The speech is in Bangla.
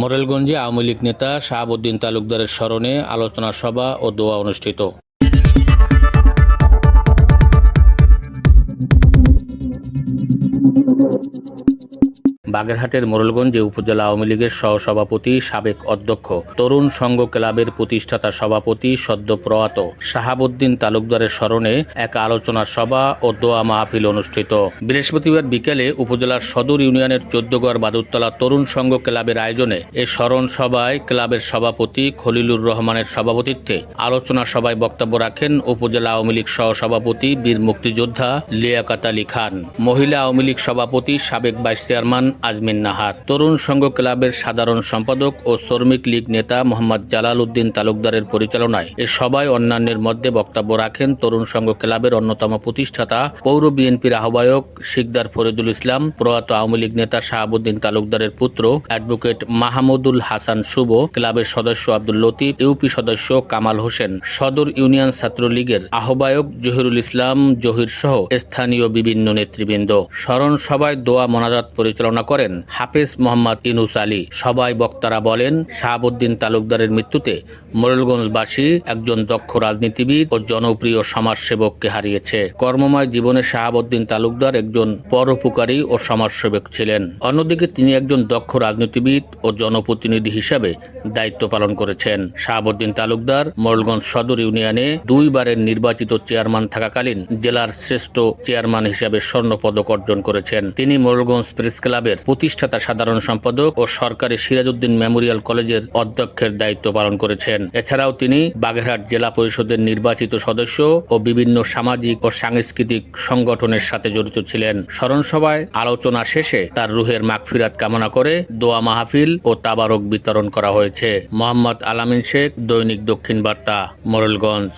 মোরেলগঞ্জে আওয়ামী লীগ নেতা শাহাবুদ্দিন তালুকদারের স্মরণে আলোচনা সভা ও দোয়া অনুষ্ঠিত। বাগেরহাটের মোরেলগঞ্জে উপজেলা আওয়ামী লীগের সহসভাপতি সাবেক অধ্যক্ষ, তরুণ সংঘ ক্লাবের প্রতিষ্ঠাতা সভাপতি সদ্য প্রয়াত শাহাবুদ্দিন তালুকদারের স্মরণে এক আলোচনা সভা ও দোয়া মাহফিল অনুষ্ঠিত। বৃহস্পতিবার বিকেলে উপজেলার সদর ইউনিয়নের চোদ্দগড় বাদুরতলা তরুণ সংঘ ক্লাবের আয়োজনে এ স্মরণ সভায় ক্লাবের সভাপতি খলিলুর রহমানের সভাপতিত্বে আলোচনা সভায় বক্তব্য রাখেন উপজেলা আওয়ামী লীগ সহসভাপতি বীর মুক্তিযোদ্ধা লিয়াকাত আলী খান। মহিলা আওয়ামী লীগ সভাপতি সাবেক ভাইস চেয়ারম্যান আজমিন নাহার। তরুণ সংঘ ক্লাবের সাধারণ সম্পাদক ও শ্রমিক লীগ নেতা মোহাম্মদ জালাল উদ্দিন তালুকদারের পরিচালনায় এ সভায় অন্যান্যের মধ্যে বক্তব্য রাখেন তরুণ সংঘ ক্লাবের অন্যতম প্রতিষ্ঠাতা, পৌর বিএনপির আহ্বায়ক শিকদার ফরিদুল ইসলাম, প্রয়াত আওয়ামী লীগ নেতা শাহাবুদ্দিন তালুকদারের পুত্র অ্যাডভোকেট মাহমুদুল হাসান শুভ, ক্লাবের সদস্য আব্দুল লতিফ, ইউপি সদস্য কামাল হোসেন। সদর ইউনিয়ন ছাত্রলীগের আহ্বায়ক জহিরুল ইসলাম জহির সহ স্থানীয় বিভিন্ন নেতৃবৃন্দ। স্মরণ সভায় দোয়া মোনাজাত পরিচালনা করেন হাফেজ মোহাম্মদ ইনুস আলী। সবাই বক্তারা বলেন, শাহাবুদ্দিন তালুকদারের মৃত্যুতে মোরেলগঞ্জবাসী একজন দক্ষ রাজনীতিবিদ ও জনপ্রিয় সমাজসেবককে হারিয়েছে। কর্মময় জীবনে শাহাবুদ্দিন তালুকদার একজন পরোপকারী ও সমাজসেবক ছিলেন। অন্যদিকে তিনি একজন দক্ষ রাজনীতিবিদ ও জনপ্রতিনিধি হিসাবে দায়িত্ব পালন করেছেন। শাহাবুদ্দিন তালুকদার মোরেলগঞ্জ সদর ইউনিয়নে দুইবারের নির্বাচিত চেয়ারম্যান থাকাকালীন জেলার শ্রেষ্ঠ চেয়ারম্যান হিসাবে স্বর্ণ পদক অর্জন করেছেন। তিনি মোরেলগঞ্জ প্রেস ক্লাবের প্রতিষ্ঠাতা সাধারণ সম্পাদক ও সরকারি সিরাজউদ্দিন মেমোরিয়াল কলেজের অধ্যক্ষের দায়িত্ব পালন করেছেন। এছাড়াও তিনি বাগেরহাট জেলা পরিষদের নির্বাচিত সদস্য ও বিভিন্ন সামাজিক ও সাংস্কৃতিক সংগঠনের সাথে জড়িত ছিলেন। স্মরণসভায় আলোচনা শেষে তার রুহের মাগফিরাত কামনা করে দোয়া মাহফিল ও তাবারক বিতরণ করা হয়েছে। মোহাম্মদ আলামিন শেখ, দৈনিক দক্ষিণ বার্তা, মোরেলগঞ্জ।